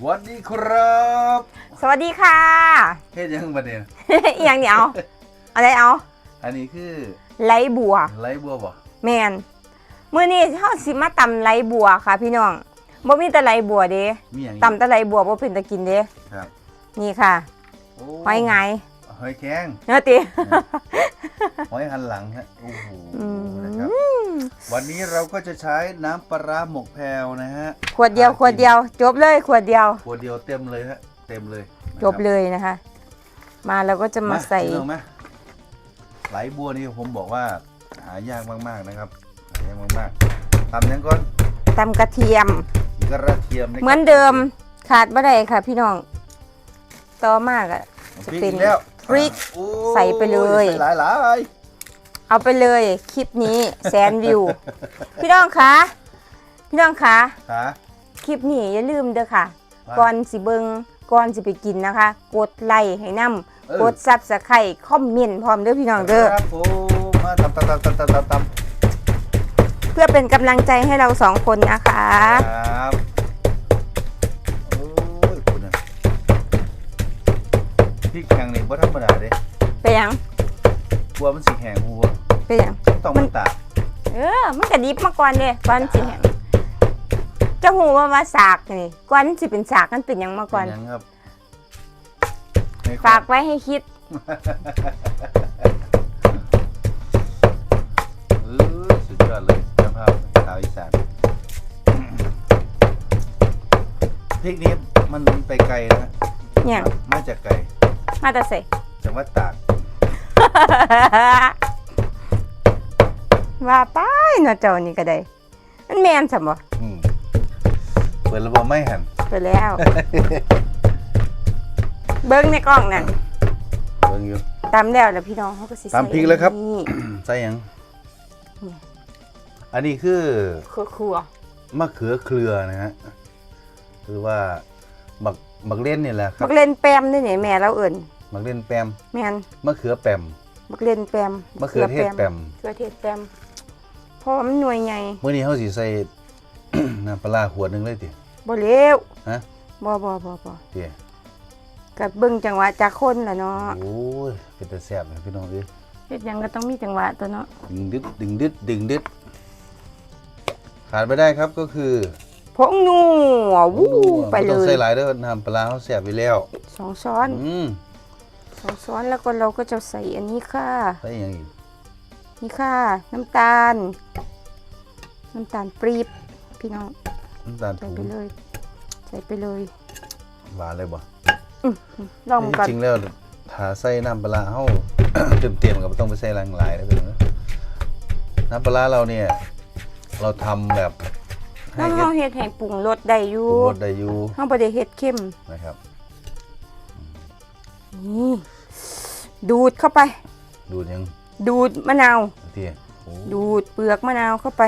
สวัสดีครับ สวัสดีค่ะเฮ็ดยังบัดเนี่ยอีหยังเนี่ยเอาอะไรเอา อันนี้คือไหลบัวไรบัวบ่แมนมื้อนี้เฮาสิมาตำไหลบัวค่ะ พี่น้องบ่มีแต่ไหลบัวเด้มีอย่างอีกตำแต่ไหลบัวบ่เป็นตะกินเด้ครับ นี่ค่ะโอ้หอยไงายหอยแข็งเนื้อติหอยหันหลังฮะโอ้โหอืมนะครับ วันนี้เราก็จะใช้น้ำปลาร้าหมกแพรวนะฮะขวดเดียวขวดเดียว จบเลยขวดเดียว ขวดเดียวเต็มเลยฮะเต็มเลยนะครับจบเลยนะคะ มาเราก็จะมาใส่ พี่น้องมาไหลบัวนี่ผมบอกว่าหายากมากๆนะครับหายากมากๆทำยังก่อนตำกระเทียม กระเทียมนะครับเหมือนเดิมขาดบ่ได้ค่ะ พี่น้อง ต่อมากอะจะพริกเป็นอีกแล้วพริกโอ้ใส่ไปเลย ใส่หลายหลาย เอาไปเลยคลิปนี้แสนวิว พี่น้องคะพี่น้องคะๆขาคลิปนี้อย่าลืมเด้อค่ะ ว่าก่อนสิเบิงก่อนสิไปกินนะคะ กดไลค์ให้นำเออ กดซับสไครต์คอมเมนต์พร้อมเด้อพี่น้องเด้อครับผมมาตำตำตำตำตำตำตำเพื่อเป็นกำลังใจให้เราสองคนนะคะ ครับโอ้ยคุณน่ะพริกแข็งนี่บ่ธรรมดาเด้ไปยังกลัวมันสิแห้งหัว ไปยังต้องมันตากเออ มันก็ดิบมาก่อนเด้ก่อนสิแหงจะหูว่าว่าสากนี่ก่อนสิเป็นสากมันเป็นหยังมาก่อน เป็หยังครับให้ฝากไว้ให้คิด เออสุดยอดเลยเจ้าภาพชาวอีสานพริกนี้มันไปไกลนะฮะเนี่ย มาจากไกลมาแต่ใส่จังหวัดตาก ว่าไปเนาะเจ้านี่ก็ได้ มันแม่นซะบ่อืมเปิดระบบไม่หันไปแล้ว เบิ้งในกล้องนั่นเบิ่งอยู่ ตำแล้วแล้วพี่น้องเขาก็สิใส่ตำพริกแล้วครับ นี่ใส่หยัง อันนี้คือครัวมะเขือเครือนะฮะหรือว่าหมักหมักเล่นนี่แหละๆครับับกเล่นแปมนี่นี่แม่เราเอิ่นหมักเล่นแปมแม่นมะเขือแปมบักเล่นแปมมะเขือเทศแปมมะเขือเทศแปม เพราะว่ามันหน่วยใหญ่เมื่อนี้เขาสิใส่ น้ำปลาร้าขวดหนึงเลยติบ่เร็วฮะบ่บ่บ่บ่เตี๋ยก็เบิ่งจังหวะจากคนล่ะเนาะโอ้ยเป็นแต่แซ่บเลยพี่น้องเอ้ยเฮ็ดหยังก็ต้องมีจังหวะตัวเนาะดึงดึดดึงดึดดึงดึดขาดไม่ได้ครับก็คือผงนัววู้ไปเลบ่ต้องยใส่หลายเด้อน้ำปลาร้าเขาแซ่บไปแล้วสองช้อนอืมสองช้อนแล้วก็เราก็จะใส่อันนี้ค่ะ ใส่หยังอีก นี่ค่ะ น้ำตาล น้ำตาลปรีบพี่น้องน้ำตาลใส่ถูไปเลย ใส่ไปเลยหวานเลยบ่ลองก่อน จริงๆแล้วถ้าใส่น้ำปลาร้าเฮา เต็มๆก็บ่ต้องไปใส่หลายหลายนะเพิ่นนะน้ำปลาร้าเราเนี่ย เราทำแบบให้น้ำเฮ็ดเฮาเฮ็ดให้ปรุงรสได้อปยู่รุงรสได้อยู่เฮาบ่ได้เฮ็ดเข้มนะครับ นี่ดูดเข้าไป ดูดยัง ดูดมะนาว เตี้ยโอ้ดูดเปลือกมะนาวเข้าไป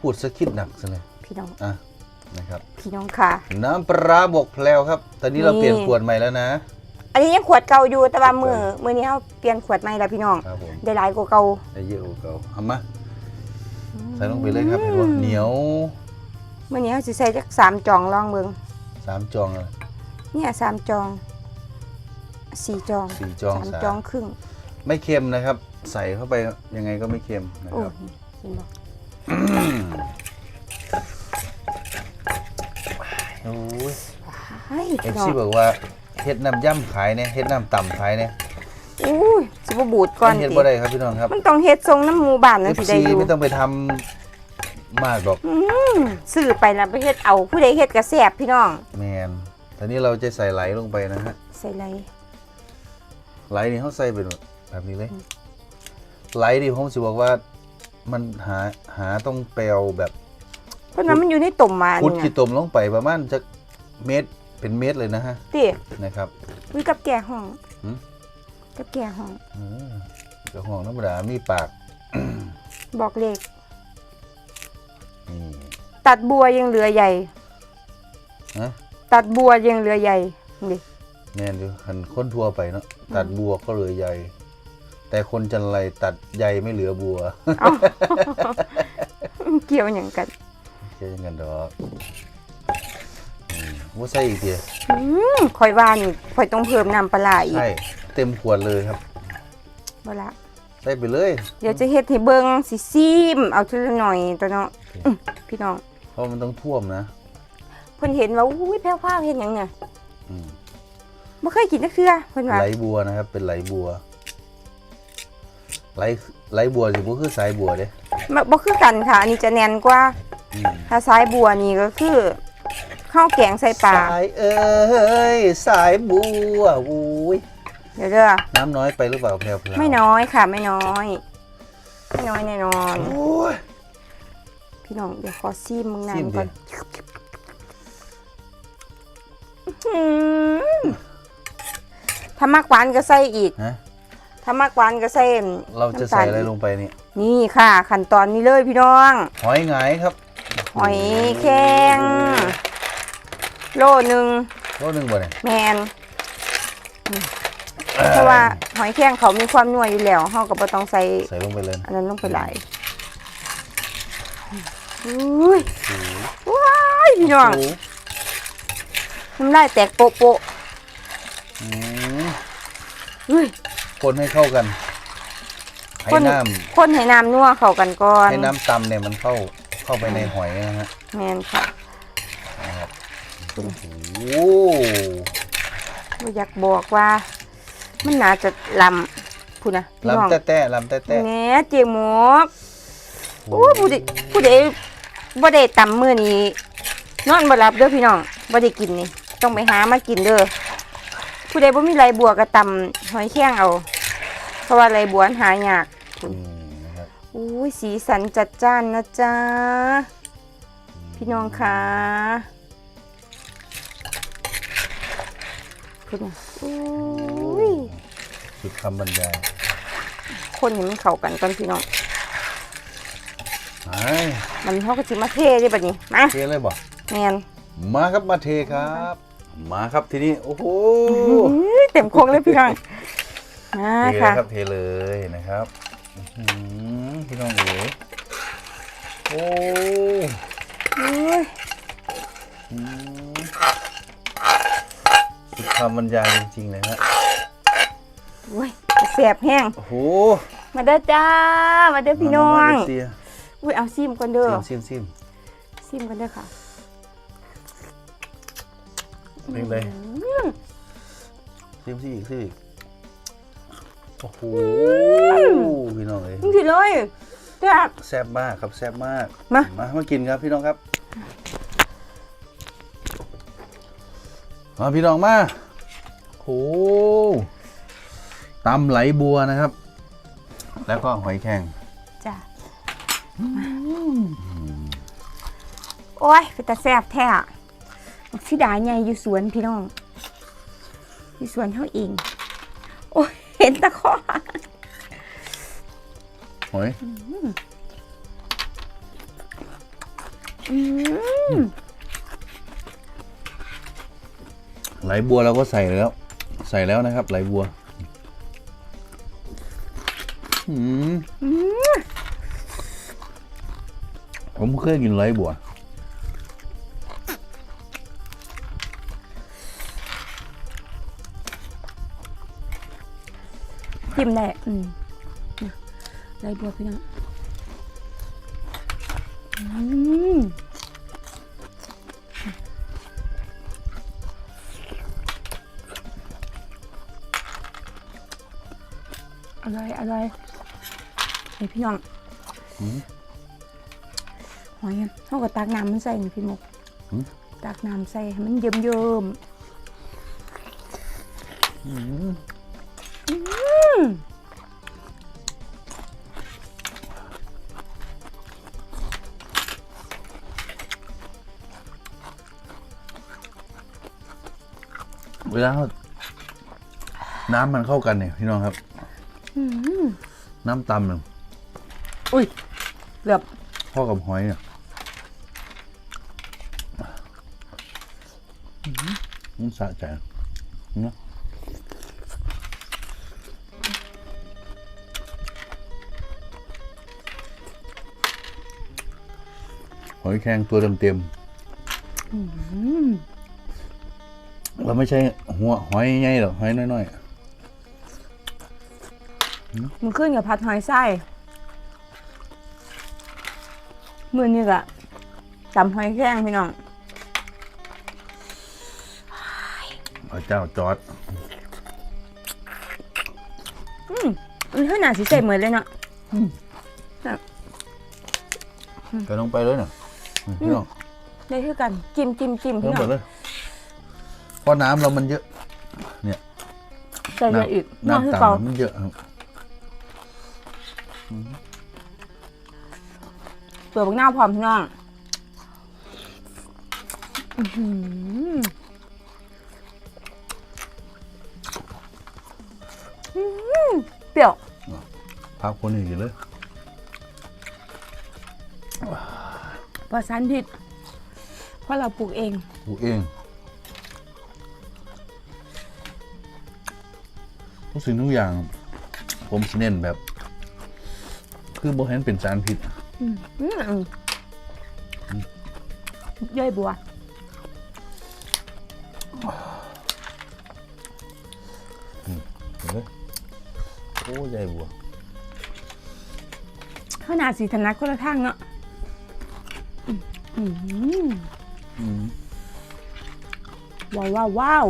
พูดสักคิดหนักซะเลยพี่น้อง อะนะครับ พี่น้องค่ะ น้ำปลาร้าบกแพลวครับ ตอนนี้เรานี่เปลี่ยนขวดใหม่แล้วนะ อันนี้ยังขวดเก่าอยู่แต่ว่ามือมือนี้เฮาเปลี่ยนขวดใหม่แล้วพี่น้อง ครับผมได้หลายกว่าเก่าได้เยอะกว่าเก่าเอามาใส่ลงไปเลยครับเห็นว่าเหนียวมื้อนี้เฮาสิใส่จักสามจองลองเบิ่งสามจองเลยเนี่ยสามจองสี่จองสี่จองสามสามจองครึ่ง ไม่เค็มนะครับ ใส่เข้าไปยังไงก็ไม่เค็มนะโอ้ครับ เห็นบ่โอ้ยเฮ้ยเอพี่ฟน้องซีบอกว่าเฮ็ดน้ำย่ำขายเนี่ยเฮ็ดน้ำต่ำขายเนี่ยอุ้ยสิบ่บูดก่อนเฮ็ดติบ่ได้ครับพี่น้องครับมันต้องเฮ็ดทรงน้ำหมู่บ้านเอนั่นฟสิได้ซีอยู่ไม่ต้องไปทำมากหรอกอืมซื้อไปแล้วไปเฮ็ดเอาผู้ใดเฮ็ดก็แซ่บพี่น้องแมนตอนนี้เราจะใส่ไหลลงไปนะฮะ ใส่ไรไหลนี่เขาใส่เป็นแบบนี้เลย ไหลนี่ผมสิบอกว่า มันหาหาต้องแปลวแบบเพราะนั้นมันอยู่ในตุ่มมาขุดนี่ขี้นะตมลงไปประมาณจะเมตรเป็นเมตรเลยนะฮะตินะครับ วิกับแก่ห้องหืม กับแก่ห้องเออเจ้าของธรรมดามีปากบอกเลขนี่ ตัดบัวยังเหลือใหญ่นะตัดบัวยังเหลือใหญ่นี่แน่นอยู่หันคนทั่วไปเนาะตัดบัวก็เหลือใย แต่คนจันไรตัดใยไม่เหลือบัว เอ้า เกี่ยวหยังกันใช่ยังกันดอกว่าใส่อีกทีอืมข่อยว่านี่ข่อยต้องเพิ่มน้ำปลาร้าอีกใช่เต็มขวดเลยครับ บ่ละใส่ไปเลย เดี๋ยวจะเฮ็ดให้เบิ่งสิซิมเอาทีละหน่อยตัวเนาะอื้อพี่น้อง เพราะมันต้องท่วมนะเพิ่นเห็นว่าอุ้ยแพ้วๆเฮ็ดหยังเนี่ยอืมบ่เคยกินจักเทื่อเพิ่นว่าไหลบัวนะครับ เป็นไหลบัว ไหลไหลบัวสิบ่คือสายบัวเด้บ่บ่คือกันค่ะ อันนี้จะแน่นกว่า อืมถ้าสายบัวนี่ก็คือข้าวแกงใส่ปลา สายเอ้ยสายบัวอุ้ยเดี๋ยวเด้อน้ำน้อยไปหรือเปล่าแพรวๆไม่น้อยค่ะ ไม่น้อย ไม่น้อยแน่นอน โอ้ย พี่น้องเดี๋ยวขอซีมมึงซิมน้ำดิ ก่อนอื้อหือถ้ามากหวานก็ใส่อีก ฮะ ถ้ามากหวานก็ใส่เราจะใส่อะไรลงไปนี่ นี่ค่ะ ขั้นตอนนี้เลยพี่น้อง หอยหงายครับ หอยแครงโลหนึ่งโลหนึงบ่เนี่ยแมนเพราะว่าหอยแครงเขามีความนัวอยู่แล้วเขาก็บ่ต้องใส่ใส่ลงไปเลยอันนั้นลงไปหลายอุ้ยว้ายพี่น้องโอ้น้ำลายแตกโปะโปะอืมเฮ้ย คนให้เข้ากัน ให้คนน้คนให้น้ำนัวเข้ากันก่อำนให้น้ำตำเนี่ยมันเข้าเข้าไปในหอยนะฮะแมนค่ะโอ้โหบ่อยากบอกว่า มันน่าจะลำพูดนะพี่น้องลำแต้แต้ลำแต้แต้แหน่เจียหมกโอ้ผู้ใดผู้ใดบ่ได้ตำมื้อนี้นอนบ่หลับเด้อพี่น้องบ่ได้กินนี่ ต้องไปหามากินเด้อ ผู้ใดบ่มีไรบัวก็ตำหอยแครงเอา เพราะว่าไรบัวมันหายากอืมนะครับอุ้ยสีสันจัดจ้านนะจ๊ะพี่น้องคะคุณน่ะอุ้ยสุดคำบรรยายคนนี้มันเข้ากันก่อนพี่น้องไอ้มันเขาก็สิมาเทได้บัดนี้มาเทเลยบ่แมนมาครับมาเทครับ มาครับทีนี้โอ้โหอื้อเต็มโคงเลยพี่น้องมาเทเลยค่ะครับเทเลยนะครับอื้อหือพี่น้องเอ๋ยโอ้อุ้ยอืมสุดคำบรรยายจริงๆเลยฮะอุ้ยแสบแห้งโอ้โหมาเด้อจ้ามาเด้อพี่น้องเสียอุ้ยเอาซิมก่อนเด้อซิมซิมซิมก่อนเด้อค่ะซิม เลยอืมซิมซิอีกซิมอีกโอ้โหพี่น้องเอ้ยนี่สิเลยจ้าแซ่บมากครับแซ่บมากมามามากินครับพี่น้องครับมาพี่น้องมาโอ้ตำไหลบัวนะครับ แล้วก็หอยแครงจ้าโอ้ยเป็นตาแซ่บแท้อะ บักสิดาใหญ่อยู่สวนพี่น้อง อยู่สวนเฮาเอง โอ้ยเห็นตะขอหอยอืมไหลบัวเราก็ใส่แล้ว ใส่แล้วนะครับ ไหลบัวอืมอืมผมเคยกินไหลบัว จิ้มได้อืมน่ะไรบัวพี่น้องอืมอร่อยอร่อยเฮ้ยพี่น้องอืมหอยอะเท่ากับตักน้ำมันใส่นี่พี่มกหืมตักน้ำใส่ให้มันเยิ้มเยิ้ม เวลาเราน้ำมันเข้ากันเนี่ยพี่น้องครับ อืมน้ำตำเนี่ยอุ้ยเกือบเข้ากับหอยเนี่ยมันสะใจเนาะหอยแครงตัวเต็มอืมๆ เราไม่ใช่หัวหอยใหญ่หรอกหอยน้อยมันขึ้นกับผัดหอยไส้มือนี่กะตำหอยแครงพี่น้องๆพระเจ้าจอดอืมมันเท่าหนาสิใส่เหมือนเลยเนาะ ก็ลงไปเลยน่ะพี่น้องได้คือกันจิ้มจิ้มจิ้มเพิ่พี่มน้หมองดเลย เพราะน้ำเรามันเยอะใส่เยอะอีกน้องน้ำคือต่ำเก่ามันเยอะครับเปลือกบักหน้าวพร้อมพี่น้องอื้อหืออื้อหือเปรี้ยวพักคนอื่นอยู่เลยปลอดสารพิษเพราะเราปลูกเอง ปลูกเอง ทุกสิ่งทุกอย่าง ผมสิเน้นแบบ คือโบเห็นเป็นสารพิษอืมอืมอืมย่อยบัว เห็นไหมโอ้ใหญ่บัวขนาดสีธนัดคนละทางเนาะอืมอืมอืม ว้าวว้าวว้าว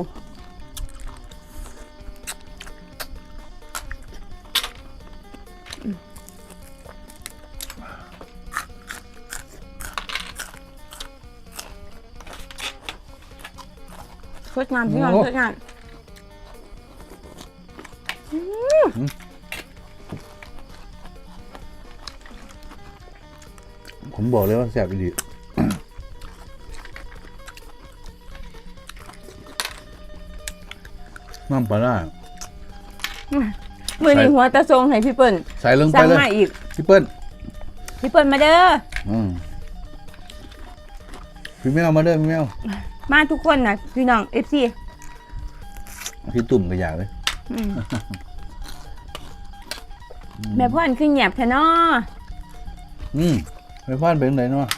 สดงามพี่น้องสดงามผมบอกเลยว่าแซ่บดีน้ำปลาร้ามือนี้หัวตะทรงให้พี่เปิ้ลใส่ลงไปสั่งเลย มาอีก พี่เปิ้ลพี่เปิ้ลมาเด้อ อืมพี่แมวมาเด้อพี่แมว มาทุกคนนะพี่น้องเอฟซีพี่ตุ่มก็อยากเลยแม่พ่อนขึ้นแหยบแทนออืมไปพลาดเป็นไหนเนาะ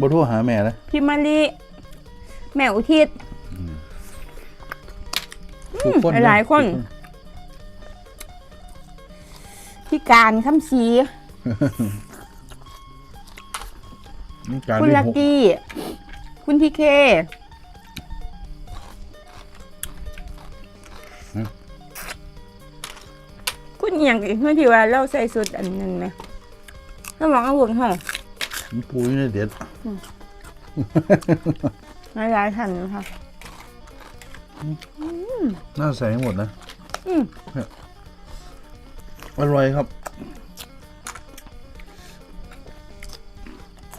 บ่โทรหาแม่เลยพี่มาลีแม่อุทิศทุกคนหลายๆคน พี่การคำศรีนี่การคุณที่ลักหกกี้ คุณทีเคคุณอหย่างอีกเมื่อที่ว่าเราใส่สุดอันนั้นไหมถ้ามองเอาหุ่นห้องมันปูอยู่ในเด็ดหลายๆท่านนะคะ น่าใส่ให้หมดนะอืมอร่อยครับ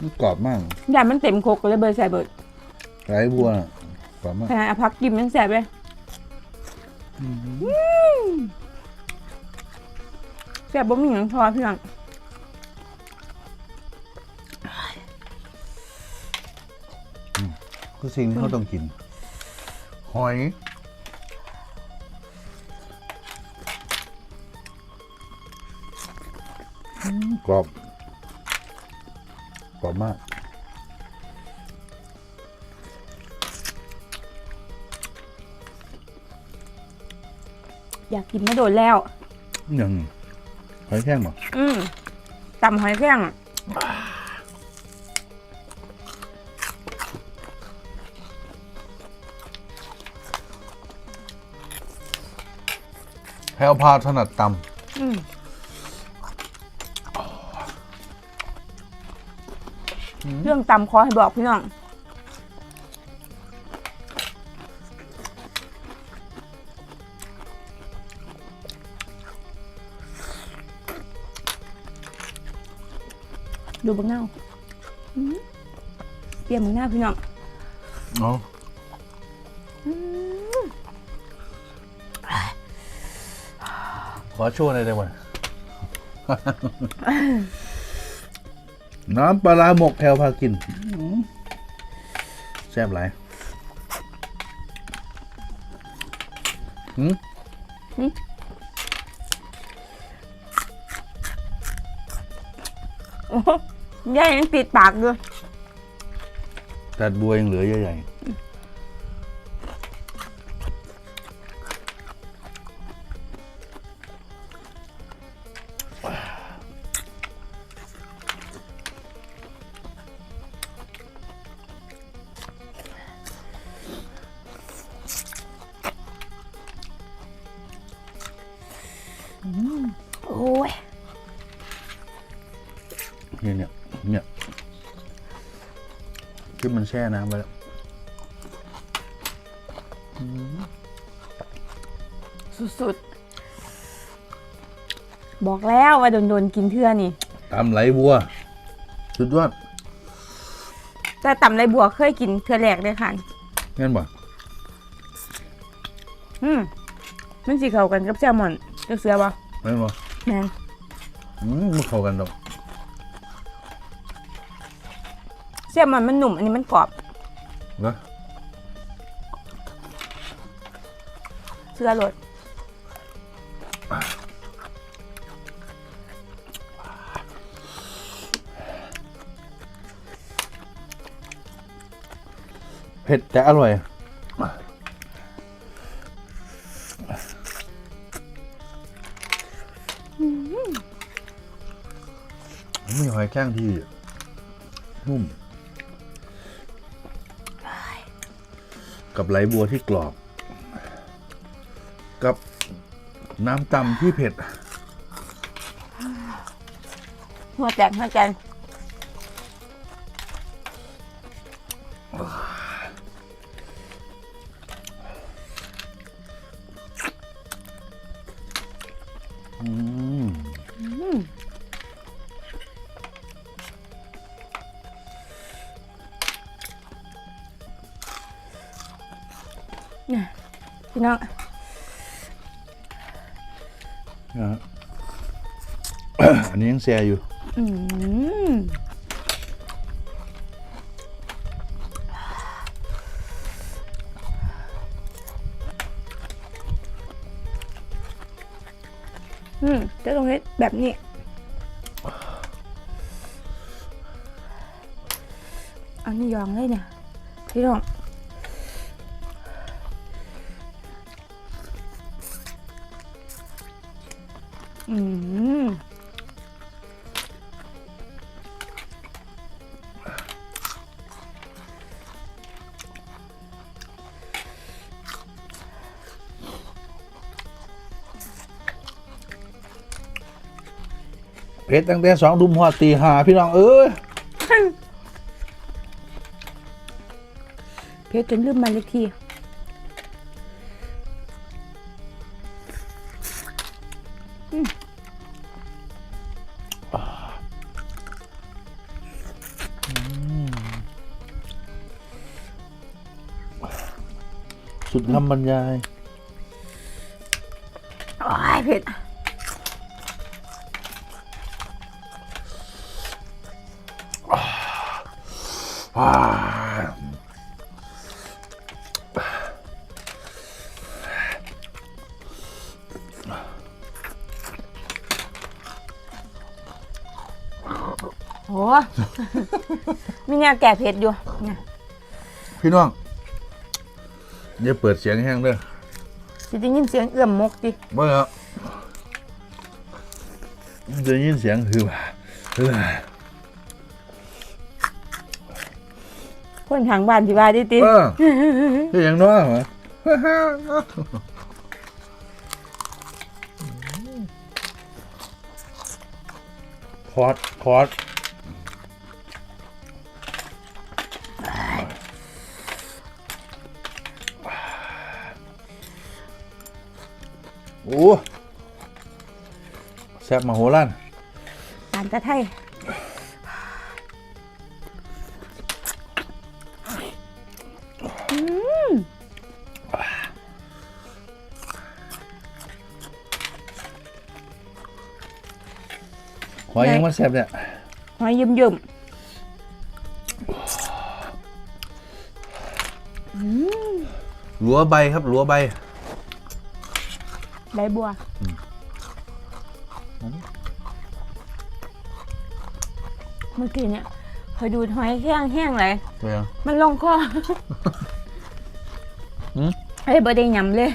มันกรอบมาก อย่ามันเต็มโคกก็เลยเบอร์ใส่เบิร์ด ไร้บัวน่ะกรอบมากขนาดเอาพักกิมยังแสบเลยอืมแสบบ่มีอย่างพอพี่น้องคือสิ่งที่เขาต้องกิน หอย กรอบ กรอบมาก อยากกินมาโดนแล้วอย่างหอยแข้งบ่อืมตำหอยแครงอะแพรวพราวถนัดตอืม เรื่องตำขอให้บอกพี่น้อง ดูบังเน่าอื้อเปรี้ยวบังเน่าพี่น้องำเนาะขอช่วยหน่อยได้ไหมน้ำปลาร้าหมกแพรวพากินอื้อแซ่บหลายหืมโอ้ โหย่ยังติดปากอยู่แต่บัวยังเหลือเยอะใหญ่ เนี่ยที่มันแช่น้ำไว้แล้วสุดๆ บอกแล้วว่าโดนๆกินเทื่อนี่ตำไหลบัว สุดยอด แต่ตำไรบัวเคยกินเทื่อแรกเลยค่ะงั้นบ่อืมมันสิเข้ากันกับแซลมอนจะเสือบ่ไม่นบ่แม่นอืมมันเข้ากันดอก แซลมอนมันหนุ่มอันนี้มันกรอบเหรอเสือรสเผ็ดแต่อร่อยมีหอยแข้งที่นุ่ม กับไหลบัวที่กรอบ กับน้ำตำที่เผ็ด หัวแตกหัวแจก พี่น้องนะฮะอันนี้ยังแซ่อยู่ อืมอืมจะตรงนี้แบบนี้ อันนี้ยองเลยเนี่ย พี่น้อง เผ็ดตั้งแต่สองดุมหัวตีหาพี่น้องเอ้ยเพชรจนลืมมานเล็กทีอืมสุดคำบรรยายโอ้ยเผ็ด ว้าโหมีแนวแก่เผ็ดอยู่เนี่ยพี่น้องอย่าเปิดเสียงแห้งเด้อจะได้ยินเสียงเอื้อมมกดิบ่ครับจะยินเสียงคือว่า คนทางบ้านที่ว่าดิติเออเฮ็ดหยังน้อเหรอคอร์ดคอร์ดโอ้แซ่บมาโหฬารปานตะไทย อยยังมันแซ่บเนี่ยหอยยืมยืมหลัวใบครับหลัวใบใบบัวเมื่อกี้เนี่ยคอยดูดหอยแห้งแห้งเลยเปล่ามันลงคอหืมเอ้ยบ่ได้หยำเลย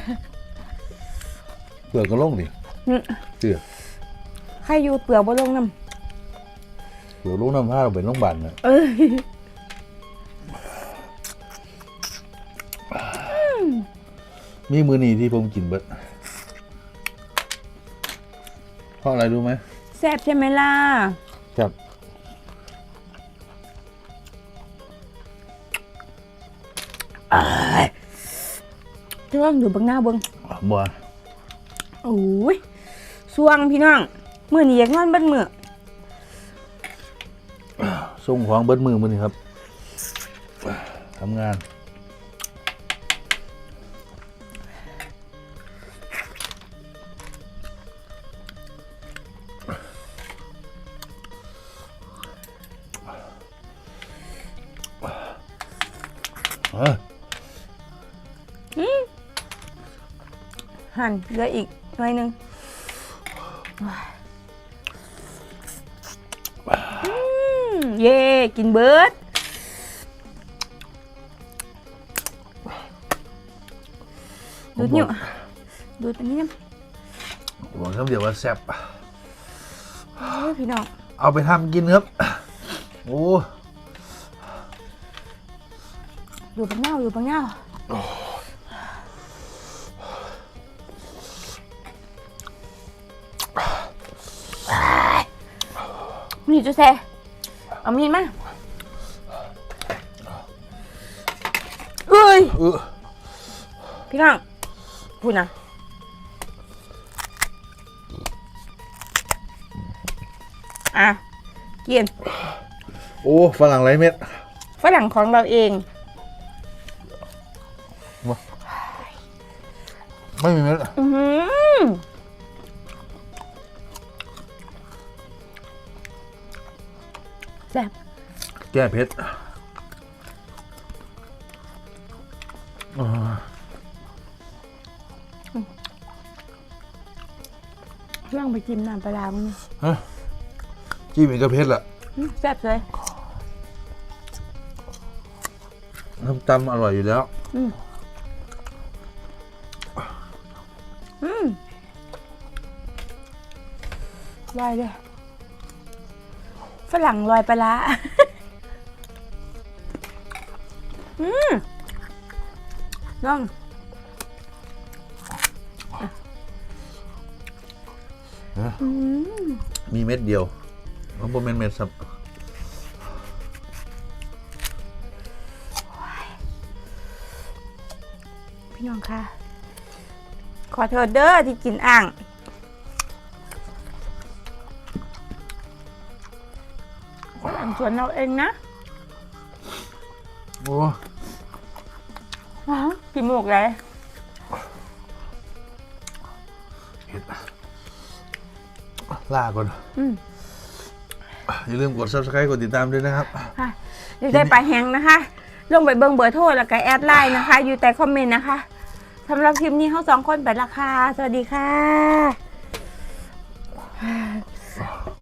เปลือกก็ลงดิอืมเปลือก ใครอยู่เปลือกบ่ลงน้ำเปลือกลงน้ำห้าเป็นลงบันนะเออมีมือนีที่ผมกินเบิดเพราะอะไรรู้ไหมแซ่บใช่ไหมล่ะครับจ้วงอยู่บังหน้าเบิ้งบ่โอ้ยสวงพี่น้อง มื้อนี้อยากนอนเบัดมื้อส่งของเบิดมือมือนี่ครับทำงาน เอ้ยหั่นเหลืออีกหน่อยหนึง เย่ กินเบิดดูดนิ้วดูดอันนี้นะบอกคำเดียวว่าแซ่บโอ้ยพี่น้องเอาไปทำกินครับ โอ้อยู่บังเน่าอยู่บังเน่ามีจุเซ เอามีดมาเอ้ย เออพี่น้องพูดนะอะกินโอ้ฝรั่งไรเม็ดฝรั่งของเราเอง ไม่มีเม็ดอือหือ ซ่บแก้เผ็ดอ่าลองไปจิ้มน้ำปลาร้ามึงฮะจิ้มอีกก็เผ็ดละอืมแซ่บเลยน้ำตำอร่อยอยู่แล้ว อืมอืมลอยเลยฝ รั่งลอยปลาร้าอืมลองอืมมีเม็ดเดียวมันเป็นเม็ดเม็ดสับพี่น้องค่ะ ขอโทษเด้อที่กินอ่าง สวนเราเองนะโอ้ว้าวกินหมกเลยเผ็ดล่าก่อนอืมอย่าลืมกด subscribe กดติดตามด้วยนะครับ ค่ะเดี๋ยวได้ปลาแห้งนะคะ ลงไปเบิ่งเบอร์โทรแล้วก็แอดไลน์นะคะ อยู่แต่คอมเมนต์นะคะสำหรับคลิปนี้เขาสองคนไปละค่ะ สวัสดีค่ะ